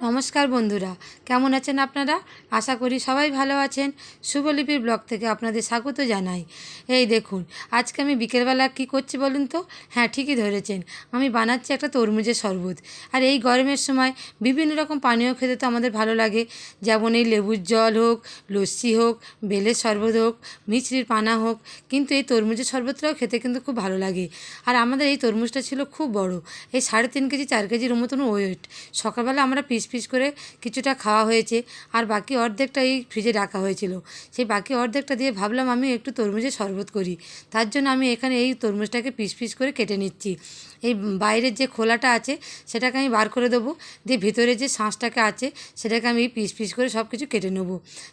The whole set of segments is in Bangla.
নমস্কার বন্ধুরা, কেমন আছেন আপনারা? আশা করি সবাই ভালো আছেন। শুভলিপির ব্লগ থেকে আপনাদের স্বাগত জানাই। এই দেখুন, আজকে আমি বিকেলবেলা কি করছি বলুন তো? হ্যাঁ ঠিকই ধরেছেন, আমি বানাচ্ছি একটা তরমুজের শরবত। আর এই গরমের সময় বিভিন্ন রকম পানীয় খেতে তো আমাদের ভালো লাগে। যেমন এই লেবুর জল হোক, লস্যি হোক, বেলের শরবত হোক, মিছরির পানা হোক, কিন্তু এই তরমুজের শরবতটাও খেতে কিন্তু খুব ভালো লাগে। আর আমাদের এই তরমুজটা ছিল খুব বড়, এই সাড়ে তিন কেজি, চার কেজির মতন ওয়েট। সকালবেলা আমরা পিস পিস করে কিছুটা খাওয়া হয়েছে আর বাকি অর্ধেকটা এই ফ্রিজে রাখা হয়েছিল। সেই বাকি অর্ধেকটা দিয়ে ভাবলাম আমি একটু তরমুজের শরবত করি। তার জন্য আমি এখানে এই তরমুজটাকে পিস পিস করে কেটে নিচ্ছি। এই বাইরের যে খোলাটা আছে, সেটাকে আমি বার করে দেবো। দিয়ে ভিতরে যে শাঁসটাকে আছে, সেটাকে আমি পিস পিস করে সব কিছু কেটে নেব।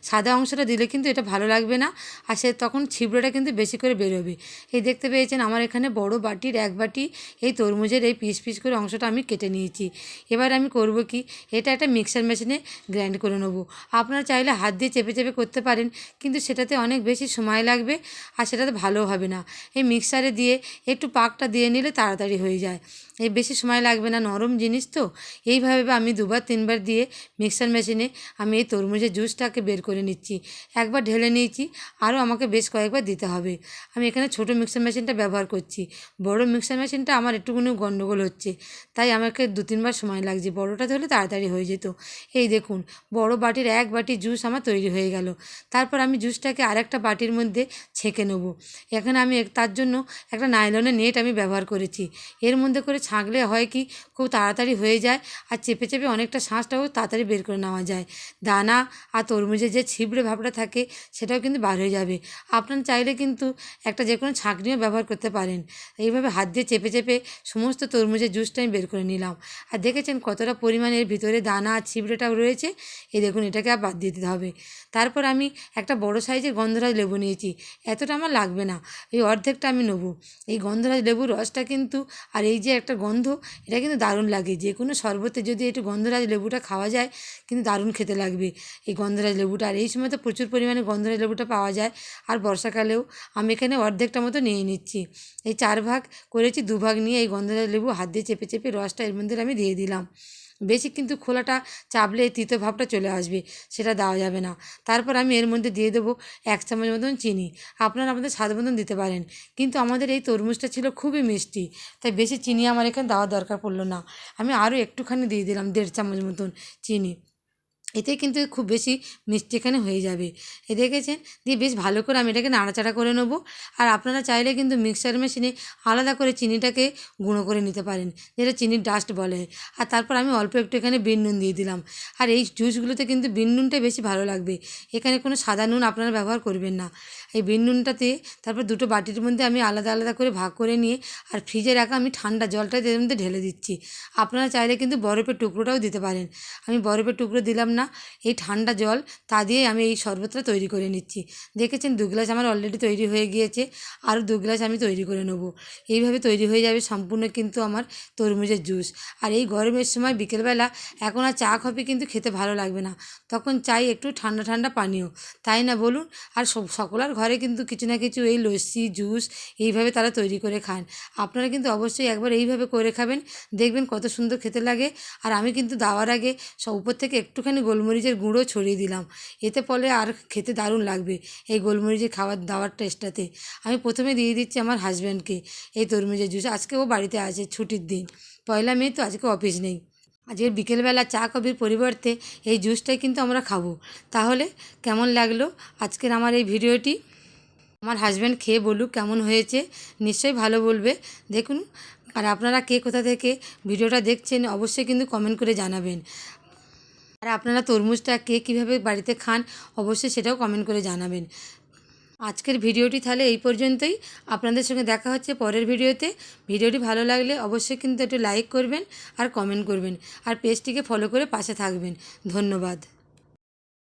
সাদা অংশটা দিলে কিন্তু এটা ভালো লাগবে না, আর সে তখন ছিবড়োটা কিন্তু বেশি করে বেরোবে। এই দেখতে পেয়েছেন আমার এখানে বড় বাটির এক বাটি এই তরমুজের এই পিস পিস করে অংশটা আমি কেটে নিয়েছি। এবার আমি করব কি, এটা একটা মিক্সার মেশিনে গ্রাইন্ড করে নেব। আপনারা চাইলে হাত দিয়ে চেপে চেপে করতে পারেন, কিন্তু সেটাতে অনেক বেশি সময় লাগবে, আর সেটাতে ভালো হবে না। এই মিক্সারে দিয়ে একটু পাকটা দিয়ে নিলে তাড়াতাড়ি হয়ে যায়। এই বেশি সময় লাগবে না, নরম জিনিস তো। এইভাবে আমি দুবার, তিনবার দিয়ে মিক্সার মেশিনে আমি এই তরমুজের জুসটাকে বের করে নিচ্ছি। একবার ঢেলে নিয়েছি, আরও আমাকে বেশ কয়েকবার দিতে হবে। আমি এখানে ছোটো মিক্সার মেশিনটা ব্যবহার করছি। বড় মিক্সার মেশিনটা আমার একটুকুনি গণ্ডগোল হচ্ছে, তাই আমাকে দু, তিনবার সময় লাগছে। বড়োটাতে হলে তাড়াতাড়ি হয়ে যেত। এই দেখুন, বড় বাটির এক বাটি জুস আমার তৈরি হয়ে গেল। তারপর আমি জুসটাকে আরেকটা বাটির মধ্যে ছেঁকে নেব। এখানে আমি তার জন্য একটা নাইলনের নেট আমি ব্যবহার করেছি। এর মধ্যে করে ছাঁকলে হয় কি, খুব তাড়াতাড়ি হয়ে যায় আর চেপে চেপে অনেকটা শাঁসটাও তাড়াতাড়ি বের করে নেওয়া যায়। দানা আর তরমুজের যে ছিবড়ে ভাবটা থাকে সেটাও কিন্তু বার হয়ে যাবে। আপনার চাইলে কিন্তু একটা যে কোনো ছাঁকনিও ব্যবহার করতে পারেন। এইভাবে হাত দিয়ে চেপে চেপে সমস্ত তরমুজের জুসটা আমি বের করে নিলাম। আর দেখেছেন কতটা পরিমাণের ভিতরে দানা আর ছিবড়েটাও রয়েছে? এই দেখুন, এটাকে আর বাদ দিতে হবে। তারপর আমি একটা বড় সাইজের গন্ধরাজ লেবু নিয়েছি। এতটা আমার লাগবে না। এই অর্ধেকটা আমি নেব। এই গন্ধরাজ লেবুর রসটা কিন্তু আর এই যে একটা গন্ধ, এটা কিন্তু দারুণ লাগে। যে কোনো শরবতে যদি একটু গন্ধরাজ লেবুটা খাওয়া যায়, কিন্তু দারুণ খেতে লাগবে এই গন্ধরাজ লেবুটা। আর এই সময় তো প্রচুর পরিমাণে গন্ধরাজ লেবুটা পাওয়া যায়। আর বর্ষাকালেও আমি এখানে অর্ধেকটা মতো নিয়ে নিচ্ছি। এই চার ভাগ করেছি, দুভাগ নিয়ে এই গন্ধরাজ লেবু হাত দিয়ে চেপে চেপে রসটা এর মধ্যে আমি দিয়ে দিলাম। বেশি কিন্তু খোলাটা চাপলে তিতো ভাবটা চলে আসবে, সেটা দেওয়া যাবে না। তারপর আমি এর মধ্যে দিয়ে দেবো এক চামচ মতন চিনি। আপনারা আমাদের স্বাদ মতন দিতে পারেন। কিন্তু আমাদের এই তরমুজটা ছিল খুবই মিষ্টি, তাই বেশি চিনি আমার এখানে দেওয়ার দরকার পড়ল না। আমি আরও একটুখানি দিয়ে দিলাম দেড় চামচ মতন চিনি। এতে কিন্তু খুব বেশি মিষ্টি এখানে হয়ে যাবে। এ দেখেছেন? দিয়ে বেশ ভালো করে আমি এটাকে নাড়াচাড়া করে নেব। আর আপনারা চাইলে কিন্তু মিক্সার মেশিনে আলাদা করে চিনিটাকে গুঁড়ো করে নিতে পারেন, যেটা চিনির ডাস্ট বলে। আর তারপর আমি অল্প একটু এখানে বিন নুন দিয়ে দিলাম। আর এই জুসগুলোতে কিন্তু বিন নুনটা বেশি ভালো লাগবে। এখানে কোনো সাদা নুন আপনারা ব্যবহার করবেন না। এই বিন নুনটাতে তারপর দুটো বাটির মধ্যে আমি আলাদা আলাদা করে ভাগ করে নিয়ে আর ফ্রিজে রাখা আমি ঠান্ডা জলটা এর মধ্যে ঢেলে দিচ্ছি। আপনারা চাইলে কিন্তু বরফের টুকরোটাও দিতে পারেন। আমি বরফের টুকরো দিলাম না। এই ঠান্ডা জল, তা দিয়ে আমি এই শরবতটা তৈরি করে নিচ্ছি। দেখেছেন, দু গ্লাস আমার অলরেডি তৈরি হয়ে গিয়েছে, আরও দু গ্লাস আমি তৈরি করে নেব। এইভাবে তৈরি হয়ে যাবে সম্পূর্ণ কিন্তু আমার তরমুজের জুস আর এই গরমের সময় বিকেলবেলা এখন আর চা, কফি কিন্তু খেতে ভালো লাগবে না। তখন চাই একটু ঠান্ডা ঠান্ডা পানীয়। তাই না বলুন? আর সকলের ঘরে কিন্তু কিছু না কিছু এই লস্যি জুস এইভাবে তারা তৈরি করে খান। আপনারা কিন্তু অবশ্যই একবার এইভাবে করে খাবেন, দেখবেন কত সুন্দর খেতে লাগে। আর আমি কিন্তু দেওয়ার আগে সব উপর থেকে একটুখানি গোলমরিচের গুঁড়ো ছড়িয়ে দিলাম। এতে ফলে আর খেতে দারুণ লাগবে এই গোলমরিচের খাবার দাওয়ার টেস্টটাতে। আমি প্রথমে দিয়ে দিচ্ছি আমার হাজব্যান্ডকে এই তরমুজের জুস। আজকে ও বাড়িতে আছে, ছুটির দিন। পয়লা মে তো আজকে অফিস নেই। আজকের বিকেলবেলা চা কফির পরিবর্তে এই জুসটাই কিন্তু আমরা খাব। তাহলে কেমন লাগল আজকের আমার এই ভিডিওটি? আমার হাজব্যান্ড খেয়ে বলুক কেমন হয়েছে। নিশ্চয়ই ভালো বলবে। দেখুন, আর আপনারা কে কোথা থেকে ভিডিওটা দেখছেন অবশ্যই কিন্তু কমেন্ট করে জানাবেন। আর আপনারা তরমুজটা কে কীভাবে বাড়িতে খান অবশ্যই সেটাও কমেন্ট করে জানাবেন। আজকের ভিডিওটি তাহলে এই পর্যন্তই। আপনাদের সঙ্গে দেখা হচ্ছে পরের ভিডিওতে। ভিডিওটি ভালো লাগলে অবশ্যই কিন্তু একটু লাইক করবেন আর কমেন্ট করবেন। আর পেজটিকে ফলো করে পাশে থাকবেন। ধন্যবাদ।